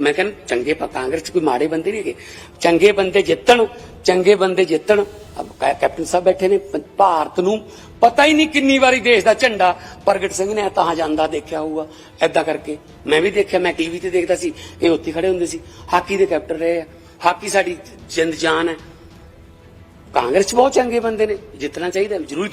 ਮੈਂ ਕਹਿੰਦਾ ਚੰਗੇ ਕਾਂਗਰਸ ਚ ਕੋਈ ਮਾੜੇ ਬੰਦੇ ਨਹੀਂ ਹੈਗੇ। ਚੰਗੇ ਬੰਦੇ ਜਿੱਤਣ, ਚੰਗੇ ਬੰਦੇ ਜਿੱਤਣ। ਕੈਪਟਨ ਸਾਹਿਬ ਬੈਠੇ ਨੇ ਭਾਰਤ ਨੂੰ ਪਤਾ ਹੀ ਨਹੀਂ ਕਿੰਨੀ ਵਾਰੀ ਦੇਸ਼ ਦਾ ਝੰਡਾ ਪ੍ਰਗਟ ਸਿੰਘ ਨੇ ਤਾਂ ਜਾਂਦਾ ਦੇਖਿਆ ਹੋਊਗਾ ਐਦਾਂ ਕਰਕੇ। ਮੈਂ ਵੀ ਦੇਖਿਆ, ਮੈਂ ਟੀਵੀ ਤੇ ਦੇਖਦਾ ਸੀ, ਇਹ ਉੱਥੇ ਖੜੇ ਹੁੰਦੇ ਸੀ। ਹਾਕੀ ਦੇ ਕੈਪਟਨ ਰਹੇ ਆ। ਹਾਕੀ ਸਾਡੀ ਜਿੰਦ ਜਾਨ ਹੈ। ਕਾਂਗਰਸ ਚ ਬਹੁਤ ਚੰਗੇ ਬੰਦੇ ਨੇ, ਜਿੱਤਣਾ ਚਾਹੀਦਾ, ਜ਼ਰੂਰ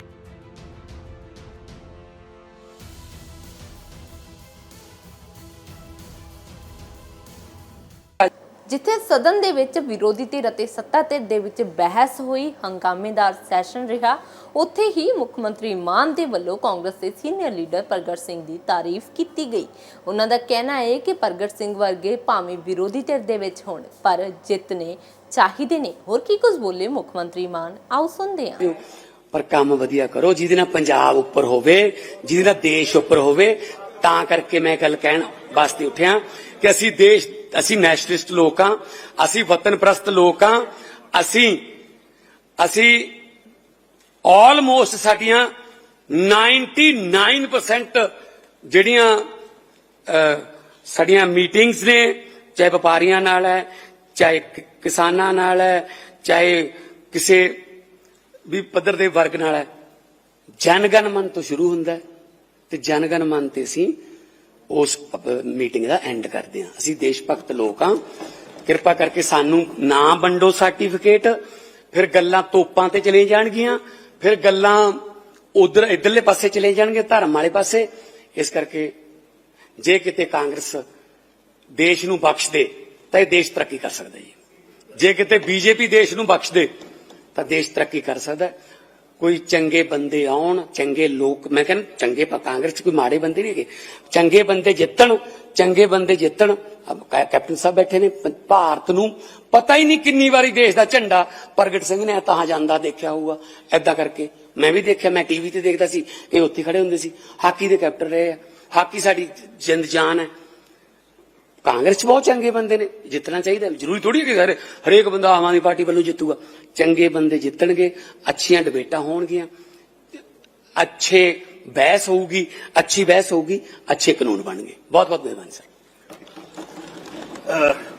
ਜਿੱਥੇ ਸਦਨ ਦੇ ਵਿੱਚ ਵਿਰੋਧੀ ਧਿਰ ਅਤੇ ਸੱਤਾ ਧਿਰ ਦੇ ਵਿੱਚ ਬਹਿਸ ਹੋਈ, ਹੰਗਾਮੇਦਾਰ ਸੈਸ਼ਨ ਰਿਹਾ। ਉੱਥੇ ਹੀ ਮੁੱਖ ਮੰਤਰੀ ਮਾਨ ਦੇ ਵੱਲੋਂ ਕਾਂਗਰਸ ਦੇ ਸੀਨੀਅਰ ਲੀਡਰ ਪ੍ਰਗਟ ਸਿੰਘ ਦੀ ਤਾਰੀਫ ਕੀਤੀ ਗਈ। ਉਹਨਾਂ ਦਾ ਕਹਿਣਾ ਹੈ ਕਿ ਪ੍ਰਗਟ ਸਿੰਘ ਵਰਗੇ ਭਾਵੇਂ ਵਿਰੋਧੀ ਧਿਰ ਦੇ ਵਿੱਚ ਹੋਣ, ਪਰ ਜਿੱਤਨੇ ਚਾਹੀਦੇ ਨੇ। ਹੋਰ ਕੀ ਕੁਝ ਬੋਲੇ ਮੁੱਖ ਮੰਤਰੀ ਮਾਨ? ਆਓ ਸੁਣਦੇ ਹਾਂ। ਪਰ ਕੰਮ ਵਧੀਆ ਕਰੋ, ਜਿਹਦੇ ਨਾਲ ਪੰਜਾਬ ਉੱਪਰ ਹੋਵੇ, ਜਿਹਦੇ ਨਾਲ ਦੇਸ਼ ਉੱਪਰ ਹੋਵੇ, ਤਾਂ ਕਰਕੇ ਮੈਂ ਗੱਲ ਕਹਿਣ ਵਾਸਤੇ ਉੱਠਿਆ ਕਿ ਅਸੀਂ ਦੇਸ਼ ਅਸੀਂ ਨੈਸ਼ਨਲਿਸਟ ਲੋਕ ਹਾਂ, ਅਸੀਂ ਵਤਨ ਪ੍ਰਸਤ ਲੋਕ ਹਾਂ, ਅਸੀਂ ਅਸੀਂ ਆਲਮੋਸਟ ਸਾਡੀਆਂ 99% ਜਿਹੜੀਆਂ ਸਾਡੀਆਂ ਮੀਟਿੰਗਸ ਨੇ, ਚਾਹੇ ਵਪਾਰੀਆਂ ਨਾਲ ਹੈ, ਚਾਹੇ ਕਿਸਾਨਾਂ ਨਾਲ ਹੈ, ਚਾਹੇ ਕਿਸੇ ਵੀ ਪੱਧਰ ਦੇ ਵਰਗ ਨਾਲ ਹੈ। ਜਨਗਣ ਮਨ ਤੋਂ ਸ਼ੁਰੂ ਹੁੰਦਾ ਹੈ ਤੇ ਜਨਗਣ ਮਨ ਤੇ ਅਸੀਂ ਉਸ ਮੀਟਿੰਗ ਦਾ ਐਂਡ ਕਰਦੇ ਹਾਂ। ਅਸੀਂ ਦੇਸ਼ ਭਗਤ ਲੋਕ ਹਾਂ। ਕਿਰਪਾ ਕਰਕੇ ਸਾਨੂੰ ਨਾ ਵੰਡੋ ਸਰਟੀਫਿਕੇਟ ਫਿਰ ਗੱਲਾਂ ਤੋਪਾਂ ਤੇ ਚਲੇ ਜਾਣਗੀਆਂ, ਫਿਰ ਗੱਲਾਂ ਉਧਰ, ਇਧਰਲੇ ਪਾਸੇ ਚਲੇ ਜਾਣਗੇ, ਧਰਮ ਵਾਲੇ ਪਾਸੇ। ਇਸ ਕਰਕੇ ਜੇ ਕਿਤੇ ਕਾਂਗਰਸ ਦੇਸ਼ ਨੂੰ ਬਖਸ਼ ਦੇ ਤਾਂ ਇਹ ਦੇਸ਼ ਤਰੱਕੀ ਕਰ ਸਕਦਾ ਜੀ। ਜੇ ਕਿਤੇ ਬੀਜੇਪੀ ਦੇਸ਼ ਨੂੰ ਬਖਸ਼ ਦੇ ਤਾਂ ਦੇਸ਼ ਤਰੱਕੀ ਕਰ ਸਕਦਾ। ਕੋਈ ਚੰਗੇ ਬੰਦੇ ਆਉਣ, ਚੰਗੇ ਲੋਕ, ਮੈਂ ਕਹਿੰਦਾ ਚੰਗੇ ਕਾਂਗਰਸ ਚ ਕੋਈ ਮਾੜੇ ਬੰਦੇ ਨਹੀਂ ਹੈਗੇ। ਚੰਗੇ ਬੰਦੇ ਜਿੱਤਣ, ਚੰਗੇ ਬੰਦੇ ਜਿੱਤਣ ਕੈਪਟਨ ਸਾਹਿਬ ਬੈਠੇ ਨੇ ਭਾਰਤ ਨੂੰ ਪਤਾ ਹੀ ਨਹੀਂ ਕਿੰਨੀ ਵਾਰੀ ਦੇਸ਼ ਦਾ ਝੰਡਾ ਪ੍ਰਗਟ ਸਿੰਘ ਨੇ ਤਾਂ ਜਾਂਦਾ ਦੇਖਿਆ ਹੋਊਗਾ। ਐਦਾਂ ਕਰਕੇ ਮੈਂ ਵੀ ਦੇਖਿਆ, ਮੈਂ ਟੀਵੀ ਤੇ ਦੇਖਦਾ ਸੀ ਇਹ ਉੱਥੇ ਖੜੇ ਹੁੰਦੇ ਸੀ। ਹਾਕੀ ਦੇ ਕੈਪਟਨ ਰਹੇ ਆ। ਹਾਕੀ ਸਾਡੀ ਜਿੰਦ ਜਾਨ ਹੈ। ਕਾਂਗਰਸ ਚ ਬਹੁਤ ਚੰਗੇ ਬੰਦੇ ਨੇ, ਜਿੱਤਣਾ ਚਾਹੀਦਾ, ਜ਼ਰੂਰੀ ਥੋੜੀ ਕਿ ਹਰੇ ਹਰੇਕ ਬੰਦਾ ਆਮ ਆਦਮੀ ਪਾਰਟੀ ਵੱਲੋਂ ਜਿੱਤੂਗਾ। ਚੰਗੇ ਬੰਦੇ ਜਿੱਤਣਗੇ, ਅੱਛੀਆਂ ਡਿਬੇਟਾਂ ਹੋਣਗੀਆਂ ਅੱਛੇ ਬਹਿਸ ਹੋਊਗੀ, ਅੱਛੀ ਬਹਿਸ ਹੋਊਗੀ, ਅੱਛੇ ਕਾਨੂੰਨ ਬਣਨਗੇ। ਬਹੁਤ ਬਹੁਤ ਮਿਹਰਬਾਨੀ, ਸਰ।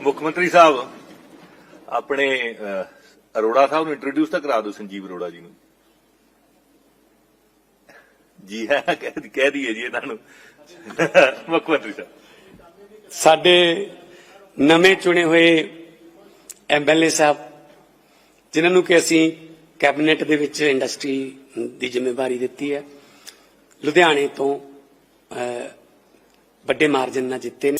ਮੁੱਖ ਮੰਤਰੀ ਸਾਹਿਬ, ਆਪਣੇ ਅਰੋੜਾ ਸਾਹਿਬ ਨੂੰ ਇੰਟਰੋਡਿਊਸ ਤਾਂ ਕਰਾ ਦਿਓ, ਸੰਜੀਵ ਅਰੋੜਾ ਜੀ ਨੂੰ। ਜੀ ਹਾਂ, ਕਹਿ ਕਹਿ ਦਈਏ ਜੀ ਇਹਨਾਂ ਨੂੰ। ਮੁੱਖ ਮੰਤਰੀ ਸਾਹਿਬ। ਸਾਡੇ ਨਵੇਂ ਚੁਣੇ ਹੋਏ ਐਮਐਲਏ ਸਾਹਿਬ, ਜਿਨ੍ਹਾਂ ਨੂੰ ਕਿ ਅਸੀਂ ਕੈਬਨਿਟ ਦੇ ਵਿੱਚ ਇੰਡਸਟਰੀ ਦੀ ਜ਼ਿੰਮੇਵਾਰੀ ਦਿੱਤੀ ਹੈ, ਲੁਧਿਆਣੇ ਤੋਂ ਵੱਡੇ ਮਾਰਜਨ ਨਾਲ ਜਿੱਤੇ ਨੇ।